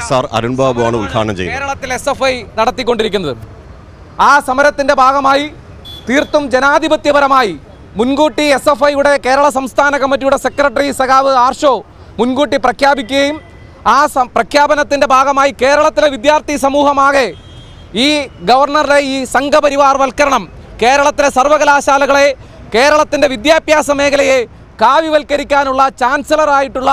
S R അരുൺബാബുവാണ് ഉദ്ഘാടനം ചെയ്യുന്നത്. കേരളത്തിൽ എസ് എഫ് ഐ നടത്തിക്കൊണ്ടിരിക്കുന്നത്. ആ സമരത്തിന്റെ ഭാഗമായി തീർത്തും ജനാധിപത്യപരമായി മുൻകൂട്ടി എസ് എഫ് ഐയുടെ കേരള സംസ്ഥാന കമ്മിറ്റിയുടെ സെക്രട്ടറി സഖാവ് ആർഷോ മുൻകൂട്ടി പ്രഖ്യാപിക്കുകയും ആ പ്രഖ്യാപനത്തിന്റെ ഭാഗമായി കേരളത്തിലെ വിദ്യാർത്ഥി സമൂഹമാകെ ഈ ഗവർണറുടെ ഈ സംഘപരിവാർ വൽക്കരണം കേരളത്തിലെ സർവകലാശാലകളെ കേരളത്തിന്റെ വിദ്യാഭ്യാസ മേഖലയെ കാവ്യവൽക്കരിക്കാനുള്ള ചാൻസലറായിട്ടുള്ള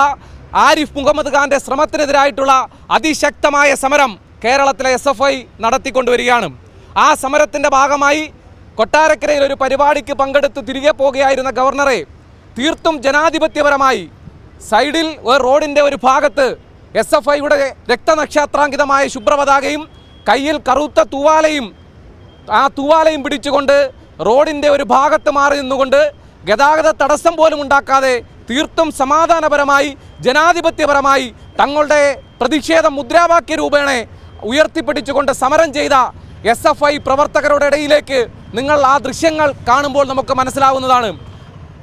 ആരിഫ് മുഹമ്മദ് ഖാന്റെ ശ്രമത്തിനെതിരായിട്ടുള്ള അതിശക്തമായ സമരം കേരളത്തിലെ എസ് എഫ് ഐ നടത്തിക്കൊണ്ടുവരികയാണ്. ആ സമരത്തിന്റെ ഭാഗമായി കൊട്ടാരക്കരയിൽ ഒരു പരിപാടിക്ക് പങ്കെടുത്ത് തിരികെ പോകുകയായിരുന്ന ഗവർണറെ തീർത്തും ജനാധിപത്യപരമായി സൈഡിൽ ഒരു റോഡിന്റെ ഒരു ഭാഗത്ത് എസ് എഫ് ഐയുടെ രക്തനക്ഷത്രാങ്കിതമായ ശുഭ്രപതാകയും കയ്യിൽ കറുത്ത തൂവാലയും ആ തൂവാലയും പിടിച്ചുകൊണ്ട് റോഡിന്റെ ഒരു ഭാഗത്ത് മാറി നിന്നുകൊണ്ട് ഗതാഗത തടസ്സം പോലും ഉണ്ടാക്കാതെ തീർത്തും സമാധാനപരമായി ജനാധിപത്യപരമായി തങ്ങളുടെ പ്രതിഷേധ മുദ്രാവാക്യ രൂപേണ ഉയർത്തിപ്പിടിച്ചുകൊണ്ട് സമരം ചെയ്ത എസ് എഫ് ഐ പ്രവർത്തകരുടെ ഇടയിലേക്ക് നിങ്ങൾ ആ ദൃശ്യങ്ങൾ കാണുമ്പോൾ നമുക്ക് മനസ്സിലാവുന്നതാണ്.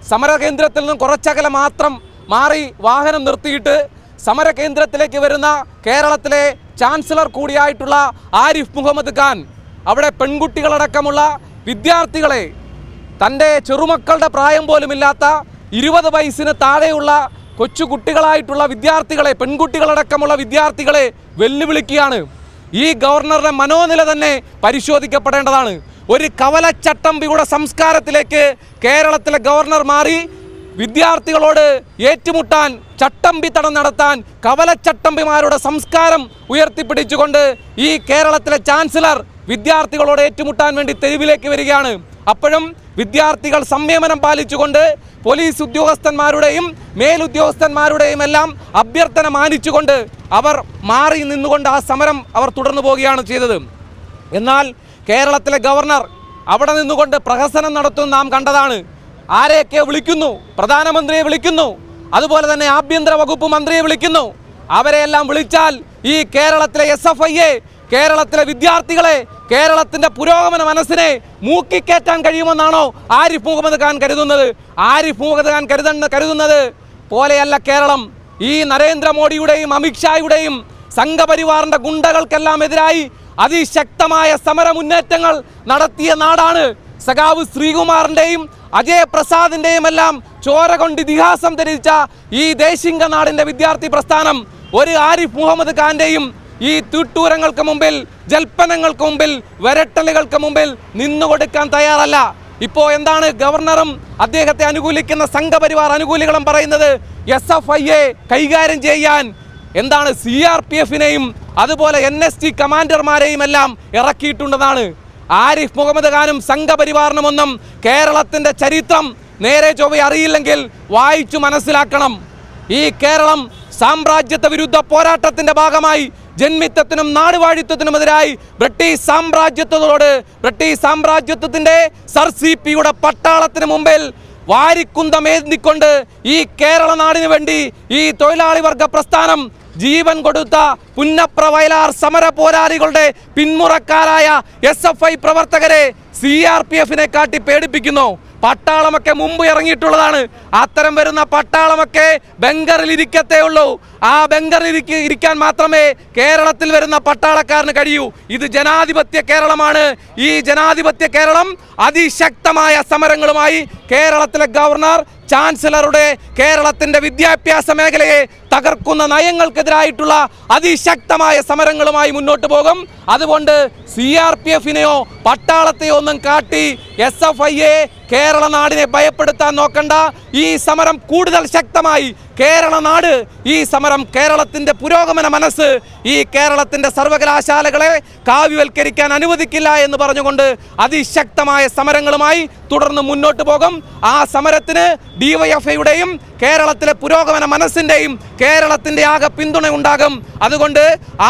സമരകേന്ദ്രത്തിൽ നിന്നും കുറച്ചകലെ മാത്രം മാറി വാഹനം നിർത്തിയിട്ട് സമരകേന്ദ്രത്തിലേക്ക് വരുന്ന കേരളത്തിലെ ചാൻസലർ കൂടിയായിട്ടുള്ള ആരിഫ് മുഹമ്മദ് ഖാൻ അവിടെ പെൺകുട്ടികളടക്കമുള്ള വിദ്യാർത്ഥികളെ തന്റെ ചെറുമക്കളുടെ പ്രായം പോലുമില്ലാത്ത ഇരുപത് വയസ്സിന് താഴെയുള്ള കൊച്ചു കുട്ടികളായിട്ടുള്ള വിദ്യാർത്ഥികളെ പെൺകുട്ടികളടക്കമുള്ള വിദ്യാർത്ഥികളെ വെല്ലുവിളിക്കുകയാണ്. ഈ ഗവർണറുടെ മനോനില തന്നെ പരിശോധിക്കപ്പെടേണ്ടതാണ്. ഒരു കവലച്ചട്ടമ്പിയുടെ സംസ്കാരത്തിലേക്ക് കേരളത്തിലെ ഗവർണർ മാറി വിദ്യാർത്ഥികളോട് ഏറ്റുമുട്ടാൻ ചട്ടമ്പി തടം നടത്താൻ കവലച്ചട്ടമ്പിമാരുടെ സംസ്കാരം ഉയർത്തിപ്പിടിച്ചുകൊണ്ട് ഈ കേരളത്തിലെ ചാൻസലർ വിദ്യാർത്ഥികളോട് ഏറ്റുമുട്ടാൻ വേണ്ടി തെരുവിലേക്ക് വരികയാണ്. അപ്പോഴും വിദ്യാർത്ഥികൾ സംയമനം പാലിച്ചുകൊണ്ട് പോലീസ് ഉദ്യോഗസ്ഥന്മാരുടെയും മേലുദ്യോഗസ്ഥന്മാരുടെയും എല്ലാം അഭ്യർത്ഥന മാനിച്ചുകൊണ്ട് അവർ മാറി നിന്നുകൊണ്ട് ആ സമരം അവർ തുടർന്നു പോവുകയാണ് ചെയ്തത്. എന്നാൽ കേരളത്തിലെ ഗവർണർ അവിടെ നിന്നുകൊണ്ട് പ്രഹസനം നടത്തുന്ന നാം കണ്ടതാണ്. ആരെയൊക്കെ വിളിക്കുന്നു? പ്രധാനമന്ത്രിയെ വിളിക്കുന്നു. അതുപോലെ തന്നെ ആഭ്യന്തര വകുപ്പ് മന്ത്രിയെ വിളിക്കുന്നു. അവരെയെല്ലാം വിളിച്ചാൽ ഈ കേരളത്തിലെ എസ് എഫ് ഐയെ കേരളത്തിലെ വിദ്യാർത്ഥികളെ കേരളത്തിന്റെ പുരോഗമന മനസ്സിനെ മൂക്കിക്കേറ്റാൻ കഴിയുമെന്നാണോ ആരിഫ് മുഹമ്മദ് ഖാൻ കരുതുന്നത്? ആരിഫ് മുഹമ്മദ് ഖാൻ കരുത കരുതുന്നത് പോലെയല്ല കേരളം. ഈ നരേന്ദ്രമോദിയുടെയും അമിത്ഷായുടെയും സംഘപരിവാറിന്റെ ഗുണ്ടകൾക്കെല്ലാം എതിരായി അതിശക്തമായ സമരമുന്നേറ്റങ്ങൾ നടത്തിയ നാടാണ് സഖാവ് ശ്രീകുമാറിന്റെയും അജയ് പ്രസാദിന്റെയും എല്ലാം ചോര കൊണ്ട് ഇതിഹാസം ധരിച്ച ഈ ദേശിംഗ നാടിന്റെ വിദ്യാർത്ഥി പ്രസ്ഥാനം ഒരു ആരിഫ് മുഹമ്മദ് ഖാന്റെയും ഈ തീട്ടൂരങ്ങൾക്ക് മുമ്പിൽ ജൽപ്പനങ്ങൾക്ക് മുമ്പിൽ വരട്ടലുകൾക്ക് മുമ്പിൽ നിന്നുകൊടുക്കാൻ തയ്യാറല്ല. ഇപ്പോൾ എന്താണ് ഗവർണറും അദ്ദേഹത്തെ അനുകൂലിക്കുന്ന സംഘപരിവാർ അനുകൂലികളും പറയുന്നത്? എസ് എഫ് ഐയെ കൈകാര്യം ചെയ്യാൻ എന്താണ് സി ആർ പി എഫിനെയും അതുപോലെ എൻ എസ് ടി കമാൻഡർമാരെയും എല്ലാം ഇറക്കിയിട്ടുണ്ടെന്നാണ്. ആരിഫ് മുഹമ്മദ് ഖാനും സംഘപരിവാറിനുമൊന്നും കേരളത്തിന്റെ ചരിത്രം നേരെ ചൊവ്വ അറിയില്ലെങ്കിൽ വായിച്ചു മനസ്സിലാക്കണം. ഈ കേരളം സാമ്രാജ്യത്വ വിരുദ്ധ പോരാട്ടത്തിന്റെ ഭാഗമായി ജന്മിത്വത്തിനും നാടുവാഴിത്വത്തിനുമെതിരായി ബ്രിട്ടീഷ് സാമ്രാജ്യത്വത്തോട് ബ്രിട്ടീഷ് സാമ്രാജ്യത്വത്തിന്റെ സർ സി പിയുടെ പട്ടാളത്തിന് മുമ്പിൽ വാരിക്കുന്തമേന്തിക്കൊണ്ട് ഈ കേരള നാടിനു വേണ്ടി ഈ തൊഴിലാളി വർഗ പ്രസ്ഥാനം ജീവൻ കൊടുത്ത പുന്നപ്ര വയലാർ സമര പോരാളികളുടെ പിന്മുറക്കാരായ എസ് എഫ് ഐ പ്രവർത്തകരെ സി ആർ പി എഫിനെ കാട്ടി പേടിപ്പിക്കുന്നു. പട്ടാളമൊക്കെ മുമ്പ് ഇറങ്ങിയിട്ടുള്ളതാണ്. അത്തരം വരുന്ന പട്ടാളമൊക്കെ ബംഗറിൽ ഇരിക്കത്തേ ഉള്ളൂ. ആ ബംഗറിൽ ഇരിക്ക ഇരിക്കാൻ മാത്രമേ കേരളത്തിൽ വരുന്ന പട്ടാളക്കാരന് കഴിയൂ. ഇത് ജനാധിപത്യ കേരളമാണ്. ഈ ജനാധിപത്യ കേരളം അതിശക്തമായ സമരങ്ങളുമായി കേരളത്തിലെ ഗവർണർ ചാൻസലറുടെ കേരളത്തിന്റെ വിദ്യാഭ്യാസ മേഖലയെ തകർക്കുന്ന നയങ്ങൾക്കെതിരായിട്ടുള്ള അതിശക്തമായ സമരങ്ങളുമായി മുന്നോട്ട് പോകും. അതുകൊണ്ട് സി ആർ പി എഫിനെയോ പട്ടാളത്തെയോ ഒന്നും കാട്ടി എസ് എഫ് ഐയെ കേരള നാടിനെ ഭയപ്പെടുത്താൻ നോക്കണ്ട. ഈ സമരം കൂടുതൽ ശക്തമായി കേരള നാട്. ഈ സമരം കേരളത്തിന്റെ പുരോഗമന മനസ്സ് ഈ കേരളത്തിന്റെ സർവകലാശാലകളെ കാവ്യവൽക്കരിക്കാൻ അനുവദിക്കില്ല എന്ന് പറഞ്ഞുകൊണ്ട് അതിശക്തമായ സമരങ്ങളുമായി തുടർന്ന് മുന്നോട്ട് പോകും. ആ സമരത്തിന് ഡിവൈഎഫ്ഐയുടെയും കേരളത്തിലെ പുരോഗമന മനസ്സിന്റെയും കേരളത്തിന്റെ ആകെ പിന്തുണ ഉണ്ടാകും അതുകൊണ്ട്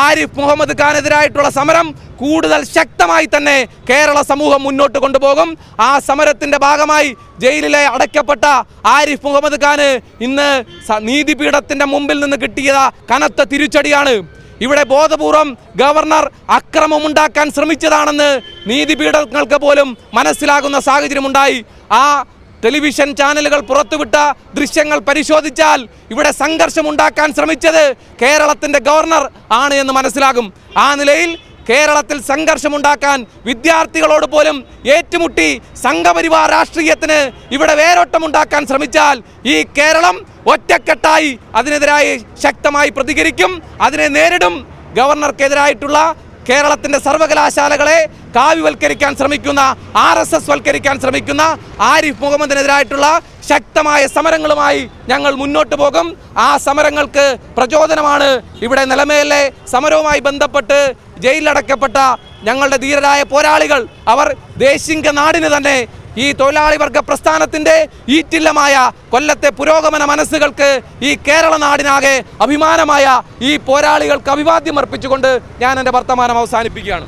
ആരിഫ് മുഹമ്മദ് ഖാനെതിരായിട്ടുള്ള സമരം കൂടുതൽ ശക്തമായി തന്നെ കേരള സമൂഹം മുന്നോട്ട് കൊണ്ടുപോകും. ആ സമരത്തിന്റെ ഭാഗമായി ജയിലിലെ അടയ്ക്കപ്പെട്ട ആരിഫ് മുഹമ്മദ് ഖാന് ഇന്ന് നീതിപീഠത്തിന്റെ മുമ്പിൽ നിന്ന് കിട്ടിയ കനത്ത തിരിച്ചടിയാണ്. ഇവിടെ ബോധപൂർവം ഗവർണർ അക്രമമുണ്ടാക്കാൻ ശ്രമിച്ചതാണെന്ന് നീതിപീഠങ്ങൾക്ക് പോലും മനസ്സിലാകുന്ന സാഹചര്യമുണ്ടായി. ആ ടെലിവിഷൻ ചാനലുകൾ പുറത്തുവിട്ട ദൃശ്യങ്ങൾ പരിശോധിച്ചാൽ ഇവിടെ സംഘർഷമുണ്ടാക്കാൻ ശ്രമിച്ചത് കേരളത്തിന്റെ ഗവർണർ ആണ് എന്ന് മനസ്സിലാകും. ആ നിലയിൽ കേരളത്തിൽ സംഘർഷമുണ്ടാക്കാൻ വിദ്യാർത്ഥികളോട് പോലും ഏറ്റുമുട്ടി സംഘപരിവാർ രാഷ്ട്രീയത്തിന് ഇവിടെ വേരോട്ടമുണ്ടാക്കാൻ ശ്രമിച്ചാൽ ഈ കേരളം ഒറ്റക്കെട്ടായി അതിനെതിരായി ശക്തമായി പ്രതികരിക്കും. അതിനെ നേരിടും. ഗവർണർക്കെതിരായിട്ടുള്ള കേരളത്തിന്റെ സർവകലാശാലകളെ കാവ്യവൽക്കരിക്കാൻ ശ്രമിക്കുന്ന ആർ എസ് എസ് വൽക്കരിക്കാൻ ശ്രമിക്കുന്ന ആരിഫ് മുഹമ്മദിനെതിരായിട്ടുള്ള ശക്തമായ സമരങ്ങളുമായി ഞങ്ങൾ മുന്നോട്ട് പോകും. ആ സമരങ്ങൾക്ക് പ്രചോദനമാണ്. ഇവിടെ നിലമേലെ സമരവുമായി ബന്ധപ്പെട്ട് ജയിലിലടക്കപ്പെട്ട ഞങ്ങളുടെ ധീരരായ പോരാളികൾ അവർ ദേശിംഗ നാടിന് തന്നെ ഈ തൊഴിലാളി വർഗ പ്രസ്ഥാനത്തിന്റെ ഈറ്റില്ലമായ കൊല്ലത്തെ പുരോഗമന മനസ്സുകൾക്ക് ഈ കേരള നാടിനാകെ അഭിമാനമായ ഈ പോരാളികൾക്ക് അഭിവാദ്യം അർപ്പിച്ചുകൊണ്ട് ഞാൻ എന്റെ വർത്തമാനം അവസാനിപ്പിക്കുകയാണ്.